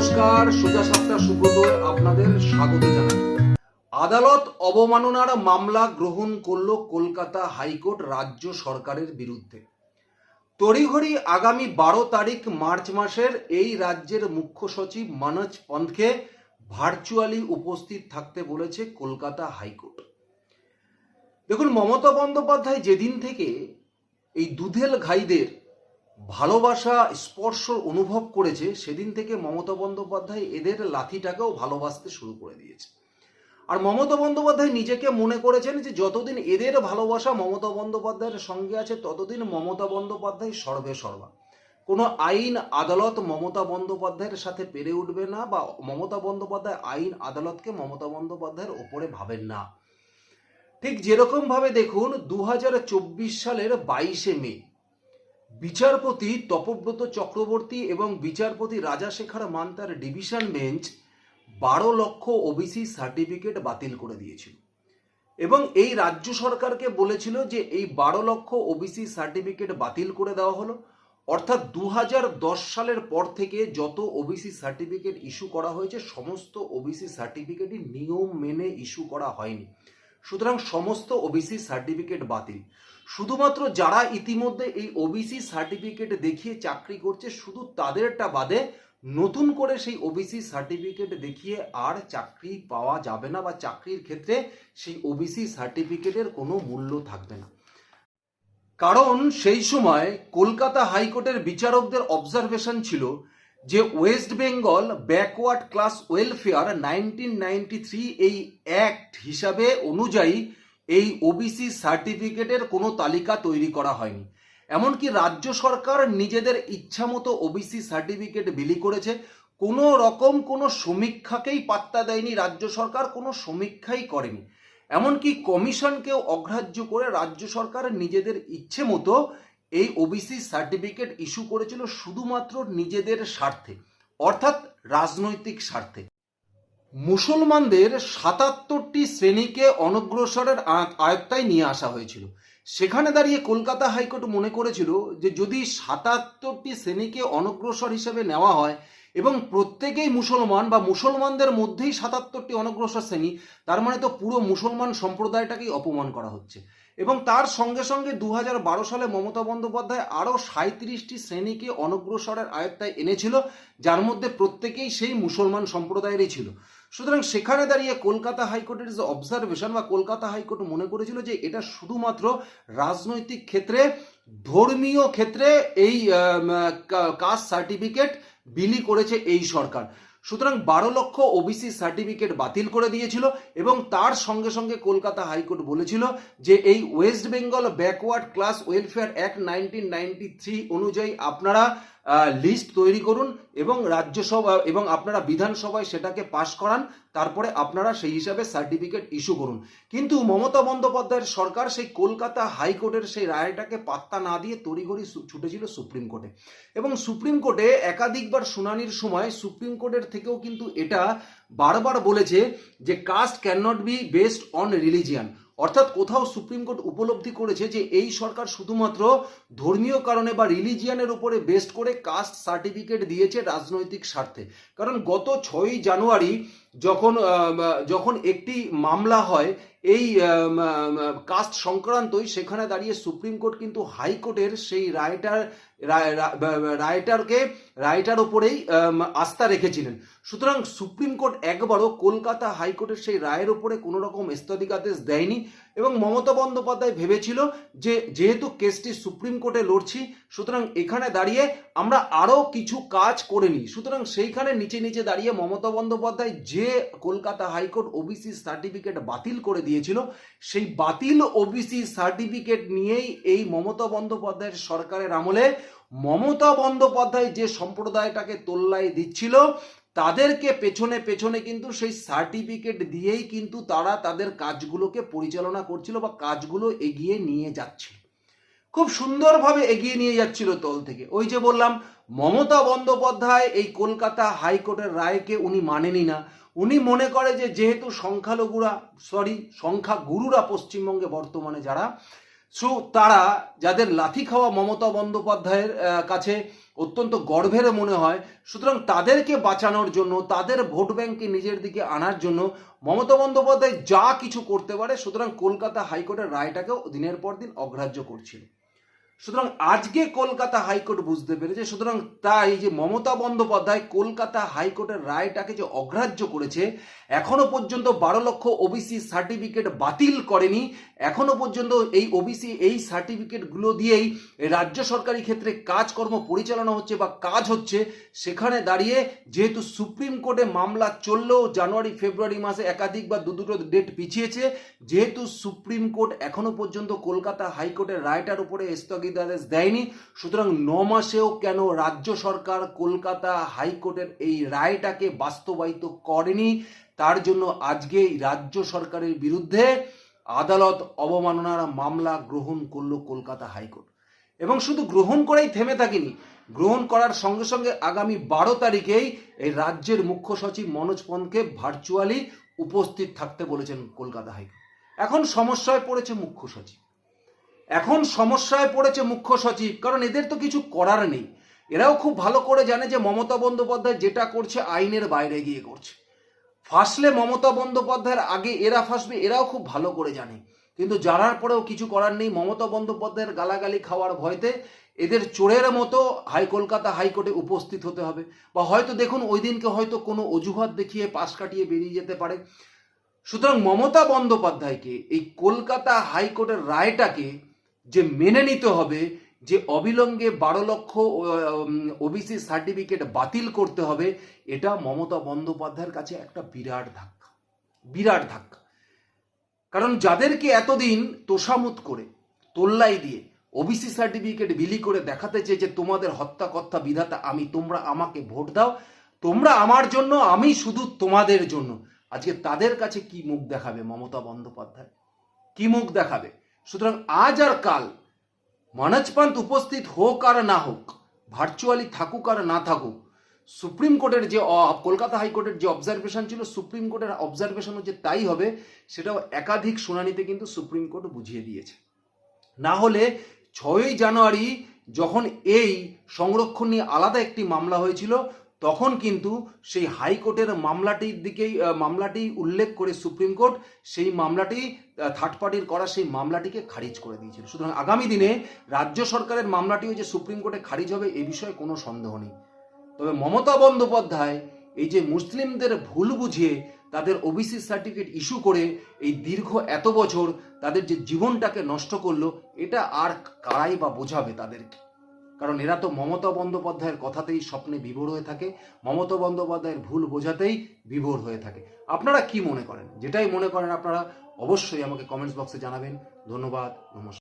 নমস্কার, সোজা সাতটা সুব্রত আপনাদের স্বাগত জানাই। আদালত অবমাননার মামলা গ্রহণ করল কলকাতা হাইকোর্ট রাজ্য সরকারের বিরুদ্ধে। তড়িঘড়ি আগামী বারো তারিখ মার্চ মাসের এই রাজ্যের মুখ্য সচিব মনোজ পন্থকে ভার্চুয়ালি উপস্থিত থাকতে বলেছে কলকাতা হাইকোর্ট। দেখুন, মমতা বন্দ্যোপাধ্যায় যেদিন থেকে এই দুধেল ঘাইদের ভালোবাসা, স্পর্শ অনুভব করেছে, সেদিন থেকে মমতা বন্দ্যোপাধ্যায় এদের লাথিটাকেও ভালোবাসতে শুরু করে দিয়েছে। আর মমতা বন্দ্যোপাধ্যায় নিজেকে মনে করেছেন যে, যতদিন এদের ভালোবাসা মমতা বন্দ্যোপাধ্যায়ের সঙ্গে আছে, ততদিন মমতা বন্দ্যোপাধ্যায় সর্বে সর্বা। কোনো আইন আদালত মমতা বন্দ্যোপাধ্যায়ের সাথে পেরে উঠবে না বা মমতা বন্দ্যোপাধ্যায় আইন আদালতকে মমতা বন্দ্যোপাধ্যায়ের ওপরে ভাবেন না। ঠিক যেরকম ভাবে দেখুন দু হাজার চব্বিশ সালের বাইশে মে বিচারপতি তপব্রত চক্রবর্তী এবং বিচারপতি রাজাশেখর মান্তার ডিভিশন বেঞ্চ বারো লক্ষ ওবিসি সার্টিফিকেট বাতিল করে দিয়েছিল। এবং এই রাজ্য সরকারকে বলেছিল যে এই বারো লক্ষ ওবিসি সার্টিফিকেট বাতিল করে দেওয়া হলো। অর্থাৎ দু হাজার দশ সালের পর থেকে যত ওবিসি সার্টিফিকেট ইস্যু করা হয়েছে, সমস্ত ওবিসি সার্টিফিকেটই নিয়ম মেনে ইস্যু করা হয়নি। সুতরাং সমস্ত ওবিসি সার্টিফিকেট বাতিল। শুধুমাত্র যারা ইতিমধ্যে এই ওবিসি সার্টিফিকেট দেখিয়ে চাকরি করছে, শুধু তাদেরটা বাদে নতুন করে সেই ওবিসি সার্টিফিকেট দেখিয়ে আর চাকরি পাওয়া যাবে না বা চাকরির ক্ষেত্রে সেই ওবিসি সার্টিফিকেটের কোনো মূল্য থাকবে না। কারণ সেই সময় কলকাতা হাইকোর্টের বিচারকদের অবজারভেশন ছিল যে West Bengal backward class welfare nineteen ninety three এই অ্যাক্ট হিসাবে অনুযায়ী এই ওবিসি সার্টিফিকেটের কোনো তালিকা তৈরি করা হয়নি। এমনকি রাজ্য সরকার নিজেদের ইচ্ছামতো ওবিসি সার্টিফিকেট বিলি করেছে। কোনো রকম কোনো সমীক্ষাকেই পাত্তা দেয়নি রাজ্য সরকার, কোনো সমীক্ষাই করেনি। এমনকি কমিশনকেও অগ্রাহ্য করে রাজ্য সরকার নিজেদের ইচ্ছে মতো এই ওবিসি সার্টিফিকেট ইস্যু করেছিল শুধুমাত্র নিজেদের স্বার্থে, অর্থাৎ রাজনৈতিক স্বার্থে। মুসলমানদের সাতাত্তরটি শ্রেণীকে অনগ্রসরের আয়ত্তায় নিয়ে আসা হয়েছিল। সেখানে দাঁড়িয়ে কলকাতা হাইকোর্ট মনে করেছিল যে যদি সাতাত্তরটি শ্রেণীকে অনগ্রসর হিসেবে নেওয়া হয় এবং প্রত্যেকেই মুসলমান বা মুসলমানদের মধ্যেই সাতাত্তরটি অনগ্রসর শ্রেণি, তার মানে তো পুরো মুসলমান সম্প্রদায়টাকেই অপমান করা হচ্ছে। এবং তার সঙ্গে সঙ্গে দু হাজার বারো সালে মমতা বন্দ্যোপাধ্যায় আরও সাঁত্রিশটি শ্রেণীকে অনগ্রসরের আয়ত্তায় এনেছিল, যার মধ্যে প্রত্যেকেই সেই মুসলমান সম্প্রদায়েরই ছিল। সুতরাং সেখানে দাঁড়িয়ে কলকাতা হাইকোর্টের যে অবজারভেশন বা কলকাতা হাইকোর্ট মনে করেছিল যে এটা শুধুমাত্র রাজনৈতিক ক্ষেত্রে, ধর্মীয় ক্ষেত্রে এই কাস্ট সার্টিফিকেট বিলি করেছে এই সরকার। সুতরাং বারো লক্ষ ওবিসি সার্টিফিকেট বাতিল করে দিয়েছিল এবং তার সঙ্গে সঙ্গে কলকাতা হাইকোর্ট বলেছিল যে এই West Bengal backward class welfare act nineteen ninety three অনুযায়ী আপনারা লিস্ট তৈরি করুন এবং রাজ্যসভা এবং আপনারা বিধানসভায় সেটাকে পাশ করান, তারপরে আপনারা সেই হিসাবে সার্টিফিকেট ইস্যু করুন। কিন্তু মমতা বন্দ্যোপাধ্যায়ের সরকার সেই কলকাতা হাইকোর্টের সেই রায়টাকে পাত্তা না দিয়ে তড়িঘড়ি ছুটেছিল সুপ্রিম কোর্টে। এবং সুপ্রিম কোর্টে একাধিকবার শুনানির সময় সুপ্রিম কোর্টের থেকেও কিন্তু এটা বারবার বলেছে যে caste can not be based on religion অর্থাৎ কোথাও সুপ্রিম কোর্ট উপলব্ধি করেছে যে এই সরকার শুধুমাত্র ধর্মীয় কারণে বা রিলিজিয়ানের উপরে বেস্ট করে কাস্ট সার্টিফিকেট দিয়েছে রাজনৈতিক স্বার্থে। কারণ গত ছয়ই জানুয়ারি যখন যখন একটি মামলা হয় এই কাস্ট সংক্রান্তই সেখানে দাঁড়িয়ে সুপ্রিম কোর্ট কিন্তু হাইকোর্টের সেই রায়টার রায়টারকে, রায়টার ওপরেই আস্থা রেখেছিলেন। সুতরাং সুপ্রিম কোর্ট একবারও কলকাতা হাইকোর্টের সেই রায়ের ওপরে কোনো রকম স্থগিতাদেশ দেয়নি। এবং মমতা বন্দ্যোপাধ্যায় ভেবেছিল যে, যেহেতু কেসটি সুপ্রিম কোর্টে লড়ছি, সুতরাং এখানে দাঁড়িয়ে আমরা আরও কিছু কাজ করে নিই। সুতরাং সেইখানে নিচে নিচে দাঁড়িয়ে মমতা বন্দ্যোপাধ্যায় যে কলকাতা হাইকোর্ট ওবিসি সার্টিফিকেট বাতিল করে দিয়েছিল, সেই বাতিল ওবিসি সার্টিফিকেট নিয়েই এই মমতা বন্দ্যোপাধ্যায়ের সরকারের আমলে মমতা বন্দ্যোপাধ্যায় যে সম্প্রদায়টাকে তোল্লাই দিচ্ছিল তাদেরকে পেছনে পেছনে কিন্তু সেই সার্টিফিকেট দিয়েই কিন্তু তারা তাদের কাজগুলোকে পরিচালনা করছিল বা কাজগুলো এগিয়ে নিয়ে যাচ্ছিল। খুব সুন্দরভাবে এগিয়ে নিয়ে যাচ্ছিল তল থেকে। ওই যে বললাম, মমতা বন্দ্যোপাধ্যায় এই কলকাতা হাইকোর্টের রায়কে উনি মানেনি না। উনি মনে করে যে যেহেতু সংখ্যালঘুরা সরি সংখ্যাগুরুরা পশ্চিমবঙ্গে বর্তমানে যারা সো তারা যাদের লাথি খাওয়া মমতা বন্দ্যোপাধ্যায়ের কাছে অত্যন্ত গর্বের মনে হয়, সুতরাং তাদেরকে বাঁচানোর জন্য, তাদের ভোট ব্যাংককে নিজের দিকে আনার জন্য মমতা বন্দ্যোপাধ্যায় যা কিছু করতে পারে, সুতরাং কলকাতা হাইকোর্টের রায়টাকেও দিনের পর দিন অগ্রাহ্য করছিল সুতরাং আজকে কলকাতা হাইকোর্ট বুঝতে পেরেছে, সুতরাং তাই যে মমতা বন্দ্যোপাধ্যায় কলকাতা হাইকোর্টের রায়টাকে যে অগ্রাহ্য করেছে, এখনও পর্যন্ত বারো লক্ষ ওবিসি সার্টিফিকেট বাতিল করেনি। এখনও পর্যন্ত এই ওবিসি, এই সার্টিফিকেটগুলো দিয়েই রাজ্য সরকারি ক্ষেত্রে কাজকর্ম পরিচালনা হচ্ছে বা কাজ হচ্ছে, সেখানে দাঁড়িয়ে যেহেতু সুপ্রিম কোর্টে মামলা চললেও জানুয়ারি, ফেব্রুয়ারি মাসে একাধিক বা দু দুটো ডেট পিছিয়েছে, যেহেতু সুপ্রিম কোর্ট এখনও পর্যন্ত কলকাতা হাইকোর্টের রায়টার উপরে স্থগিতাদেশ দেয়নি। সুতরাং ন মাসেও কেন রাজ্য সরকার কলকাতা হাইকোর্টের এই রায়টাকে বাস্তবায়িত করেনি, তার জন্য আজকে রাজ্য সরকারের বিরুদ্ধে আদালত অবমাননার মামলা গ্রহণ করল কলকাতা হাইকোর্ট। এবং শুধু গ্রহণ করেই থেমে থাকেনি, গ্রহণ করার সঙ্গে সঙ্গে আগামী বারো তারিখেই এই রাজ্যের মুখ্য সচিব মনোজ পন্তকে ভার্চুয়ালি উপস্থিত থাকতে বলেছেন কলকাতা হাইকোর্ট। এখন সমস্যায় পড়েছে মুখ্য সচিব। এখন সমস্যায় পড়েছে মুখ্য সচিব, কারণ এদের তো কিছু করার নেই। এরাও খুব ভালো করে জানে যে মমতা বন্দ্যোপাধ্যায় যেটা করছে আইনের বাইরে গিয়ে করছে। ফাঁসলে মমতা বন্দ্যোপাধ্যায়ের আগে এরা ফাঁসবে, এরাও খুব ভালো করে জানে। কিন্তু জানার পরেও কিছু করার নেই। মমতা বন্দ্যোপাধ্যায়ের গালাগালি খাওয়ার ভয়তে এদের চোরের মতো হাই কলকাতা হাইকোর্টে উপস্থিত হতে হবে। বা হয়তো দেখুন, ওই দিনকে হয়তো কোনো অজুহাত দেখিয়ে পাশ কাটিয়ে বেরিয়ে যেতে পারে। সুতরাং মমতা বন্দ্যোপাধ্যায়কে, এই কলকাতা হাইকোর্টের রায়টাকে যে মেনে নিতে হবে যে অবিলম্বে বারো লক্ষ ওবিসি সার্টিফিকেট বাতিল করতে হবে, এটা মমতা বন্দ্যোপাধ্যায়ের কাছে একটা বিরাট ধাক্কা বিরাট ধাক্কা। কারণ যাদেরকে এতদিন তোষামুত করে, তোল্লাই দিয়ে ওবিসি সার্টিফিকেট বিলি করে দেখাতে চেয়ে যে তোমাদের হত্যা কর্তা বিধাতা, আমি, তোমরা আমাকে ভোট দাও, তোমরা আমার জন্য, আমি শুধু তোমাদের জন্য। আজকে তাদের কাছে কি মুখ দেখাবে মমতা বন্দ্যোপাধ্যায়? কি মুখ দেখাবে? সুতরাং আজ আর কাল মনোজ পান্ত উপস্থিত হোক আর না হোক ভার্চুয়ালি থাকুক আর না থাকুক সুপ্রিম কোর্টের যে কলকাতা হাইকোর্টের যে অবজারভেশন ছিল সুপ্রিম কোর্টের অবজারভেশনও যে তাই হবে, সেটাও একাধিক শুনানিতে কিন্তু সুপ্রিম কোর্ট বুঝিয়ে দিয়েছে। না হলে ছয়ই জানুয়ারি যখন এই সংরক্ষণ নিয়ে আলাদা একটি মামলা হয়েছিল তখন কিন্তু সেই হাইকোর্টের মামলাটির দিকেই মামলাটি উল্লেখ করে সুপ্রিম কোর্ট সেই মামলাটি থার্ড পার্টির করা সেই মামলাটিকে খারিজ করে দিয়েছিল। সুতরাং আগামী দিনে রাজ্য সরকারের মামলাটিও যে সুপ্রিম কোর্টে খারিজ হবে এ বিষয়ে কোনো সন্দেহ নেই। তবে মমতা বন্দ্যোপাধ্যায় এই যে মুসলিমদের ভুল বুঝিয়ে তাদের ওবিসি সার্টিফিকেট ইস্যু করে এই দীর্ঘ এত বছর তাদের যে জীবনটাকে নষ্ট করল, এটা আর কারাই বা বোঝাবে তাদেরকে? কারণ এরা তো মমতা বন্দ্যোপাধ্যায়ের কথাতেই স্বপ্নে বিভোর হয়ে থাকে, মমতা বন্দ্যোপাধ্যায়ের ভুল বোঝাতেই বিভোর হয়ে থাকে। আপনারা কি মনে করেন? যেটাই মনে করেন আপনারা অবশ্যই আমাকে কমেন্টস বক্সে জানাবেন। ধন্যবাদ, নমস্কার।